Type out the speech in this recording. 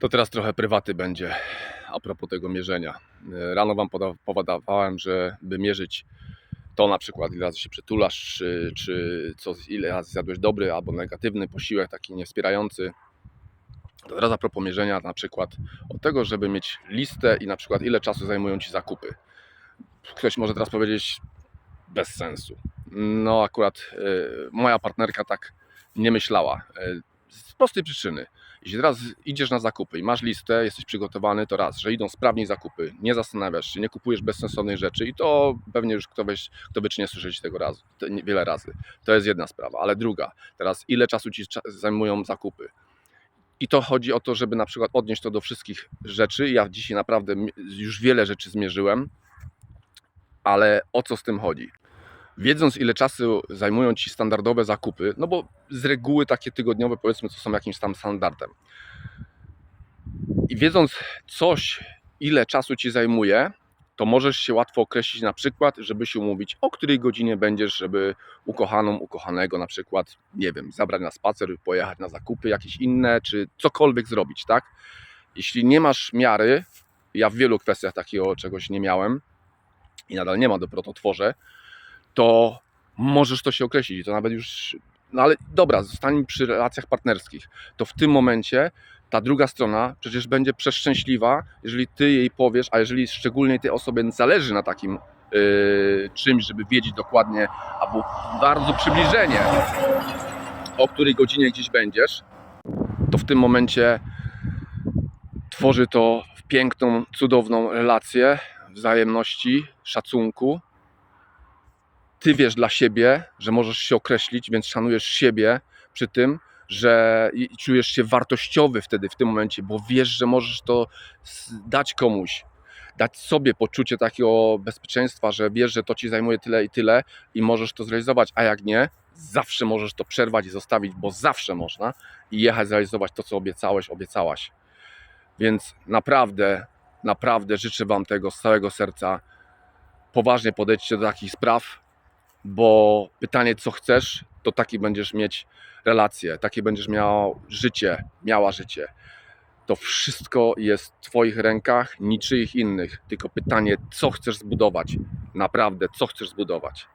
To teraz trochę prywaty będzie a propos tego mierzenia. E, Rano Wam powodowałem, że by mierzyć to na przykład ile razy się przytulasz, czy, czy co, ile razy zjadłeś dobry albo negatywny posiłek, taki niewspierający. To teraz a propos mierzenia na przykład od tego, żeby mieć listę i na przykład ile czasu zajmują Ci zakupy. Ktoś może teraz powiedzieć bez sensu. No akurat e, moja partnerka tak nie myślała. E, z prostej przyczyny. Jeśli teraz idziesz na zakupy i masz listę, jesteś przygotowany, to raz, że idą sprawniej zakupy, nie zastanawiasz się, nie kupujesz bezsensownych rzeczy i to pewnie już kto, weź, kto by czy nie słyszeć tego razu, wiele razy. To jest jedna sprawa, ale druga, teraz ile czasu ci zajmują zakupy? I to chodzi o to, żeby na przykład odnieść to do wszystkich rzeczy. Ja dzisiaj naprawdę już wiele rzeczy zmierzyłem, ale o co z tym chodzi? Wiedząc, ile czasu zajmują ci standardowe zakupy, no bo z reguły takie tygodniowe, powiedzmy, co są jakimś tam standardem. I wiedząc coś, ile czasu ci zajmuje, to możesz się łatwo określić na przykład, żeby się umówić, o której godzinie będziesz, żeby ukochaną, ukochanego na przykład, nie wiem, zabrać na spacer, pojechać na zakupy jakieś inne, czy cokolwiek zrobić, tak? Jeśli nie masz miary, ja w wielu kwestiach takiego czegoś nie miałem i nadal nie ma, dopiero to tworzę, to możesz to się określić. To nawet już. No ale dobra, zostańmy przy relacjach partnerskich. To w tym momencie ta druga strona przecież będzie przeszczęśliwa, jeżeli ty jej powiesz, a jeżeli szczególnie tej osobie zależy na takim yy, czymś, żeby wiedzieć dokładnie, albo bardzo przybliżenie, o której godzinie gdzieś będziesz, to w tym momencie tworzy to piękną, cudowną relację wzajemności, szacunku, ty wiesz dla siebie, że możesz się określić, więc szanujesz siebie przy tym, że czujesz się wartościowy wtedy w tym momencie, bo wiesz, że możesz to dać komuś, dać sobie poczucie takiego bezpieczeństwa, że wiesz, że to ci zajmuje tyle i tyle i możesz to zrealizować, a jak nie, zawsze możesz to przerwać i zostawić, bo zawsze można i jechać zrealizować to, co obiecałeś, obiecałaś. Więc naprawdę, naprawdę życzę Wam tego z całego serca. Poważnie podejdźcie do takich spraw, bo pytanie, co chcesz, to taki będziesz mieć relacje, takie będziesz miał życie, miała życie. To wszystko jest w Twoich rękach, niczyich innych. Tylko pytanie, co chcesz zbudować? Naprawdę, co chcesz zbudować?